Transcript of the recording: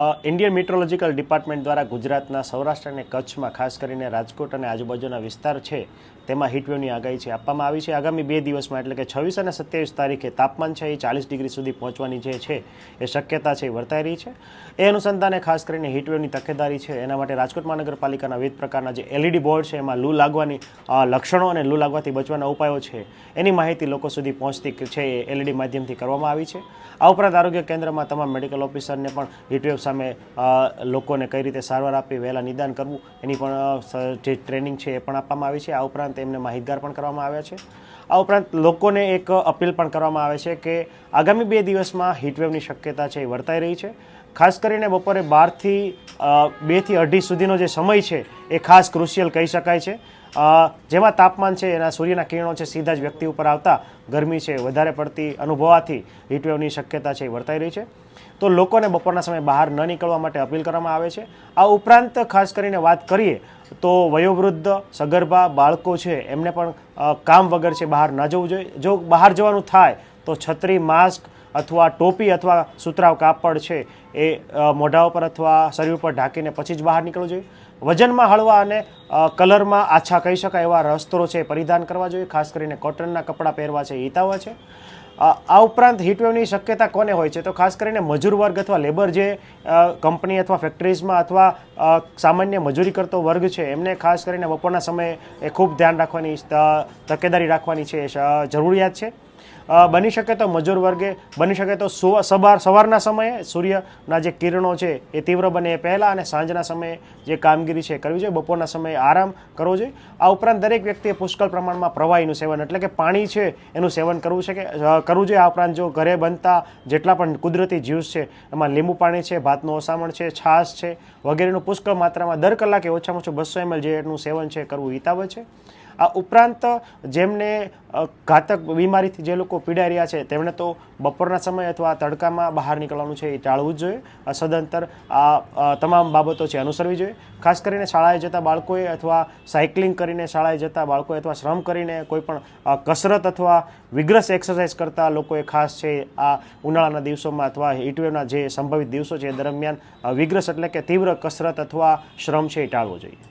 Indian meteorological department દ્વારા ગુજરાતના સૌરાષ્ટ્ર અને કચ્છમાં ખાસ કરીને રાજકોટ અને આજુબાજુના વિસ્તાર છે, તેમાં હીટવેવની આગાહી છે, આપવામાં આવી છે. આગામી બે દિવસમાં, એટલે કે છવ્વીસ અને સત્યાવીસ તારીખે તાપમાન છે, એ ચાલીસ ડિગ્રી સુધી પહોંચવાની જે છે, એ શક્યતા છે, એ વર્તાઈ રહી છે. એ અનુસંધાને ખાસ કરીને હીટવેવની તકેદારી છે, એના માટે રાજકોટ મહાનગરપાલિકાના વિવિધ પ્રકારના જે એલઈડી બોર્ડ છે, એમાં લૂ લાગવાની લક્ષણો અને લૂ લાગવાથી બચવાના ઉપાયો છે, એની માહિતી લોકો સુધી પહોંચતી છે, એ એલઈડી માધ્યમથી કરવામાં આવી છે. આ ઉપરાંત આરોગ્ય કેન્દ્રમાં તમામ મેડિકલ ઓફિસરને પણ હીટવેવ સામે લોકોને કઈ રીતે સારવાર આપવી, વહેલા નિદાન કરવું, એની પણ જે ટ્રેનિંગ છે એ પણ આપવામાં આવી છે. આ ઉપરાંત એમને માહિતગાર પણ કરવામાં આવ્યા છે. આ ઉપરાંત લોકોને એક અપીલ પણ કરવામાં આવે છે કે આગામી બે દિવસમાં હીટવેવની શક્યતા છે એ વર્તાઈ રહી છે. ખાસ કરીને બપોરે બારથી બેથી અઢી સુધીનો જે સમય છે એ ખાસ ક્રુશિયલ કહી શકાય છે. જેમાં તાપમાન છે, એના સૂર્યના કિરણો છે, સીધા જ વ્યક્તિ ઉપર આવતા ગરમી છે, વધારે પડતી અનુભવાથી હીટવેવની શક્યતા છે એ વર્તાઈ રહી છે. તો લોકોને બપોરના સમયે બહાર ન નીકળવા માટે અપીલ કરવામાં આવે છે. આ ઉપરાંત ખાસ કરીને વાત કરીએ તો વયોવૃદ્ધ, સગર્ભા બાળકો છે, એમને પણ કામ વગર છે બહાર ન જવું જોઈએ. જો બહાર જવાનું થાય, તો છત્રી, માસ્ક અથવા ટોપી અથવા સુતરાવ કાપડ છે એ મોઢા ઉપર અથવા શરીર ઉપર ઢાંકીને પછી જ બહાર નીકળવું જોઈએ. વજનમાં હળવા અને કલરમાં આછા કહી શકાય એવા વસ્ત્રો છે પરિધાન કરવા જોઈએ. ખાસ કરીને કોટનના કપડાં પહેરવા છે હિતાવા છે. આ ઉપરાંત હીટવેવની શક્યતા કોને હોય છે? તો ખાસ કરીને મજૂર વર્ગ અથવા લેબર જે કંપની અથવા ફેક્ટરીઝમાં અથવા સામાન્ય મજૂરી કરતો વર્ગ છે, એમને ખાસ કરીને બપોરના સમયે એ ખૂબ ધ્યાન રાખવાની તકેદારી રાખવાની છે જરૂરિયાત છે. બની શકે તો મજૂર વર્ગે, બની શકે તો સવાર, સવારના સમયે સૂર્યના જે કિરણો છે એ તીવ્ર બને એ પહેલાં અને સાંજના સમયે જે કામગીરી છે કરવી જોઈએ. બપોરના સમયે આરામ કરવો જોઈએ. આ ઉપરાંત દરેક વ્યક્તિએ પુષ્કળ પ્રમાણમાં પ્રવાહીનું સેવન, એટલે કે પાણી છે એનું સેવન કરવું છે કે કરવું જોઈએ. આ ઉપરાંત જો ઘરે બનતા જેટલા પણ કુદરતી જ્યુસ છે, એમાં લીંબુ પાણી છે, ભાતનું ઓસામણ છે, છાશ છે વગેરેનું પુષ્કળ માત્રામાં દર કલાકે ઓછામાં ઓછું બસો એમએલ જેનું સેવન છે, કરવું હિતાવહ છે. આ ઉપરાંત જેમને ઘાતક બીમારીથી જે લોકો પીડાઈ રહ્યા છે, તેમણે તો બપોરના સમય અથવા તડકામાં બહાર નીકળવાનું છે એ ટાળવું જ જોઈએ. સદંતર આ તમામ બાબતો છે અનુસરવી જોઈએ. ખાસ કરીને શાળાએ જતા બાળકોએ અથવા સાયકલિંગ કરીને શાળાએ જતા બાળકોએ અથવા શ્રમ કરીને કોઈપણ કસરત અથવા વિગ્રસ એક્સરસાઇઝ કરતા લોકોએ ખાસ છે આ ઉનાળાના દિવસોમાં અથવા હીટવેવના જે સંભવિત દિવસો છે એ દરમિયાન વિગ્રસ એટલે કે તીવ્ર કસરત અથવા શ્રમ છે એ ટાળવો જોઈએ.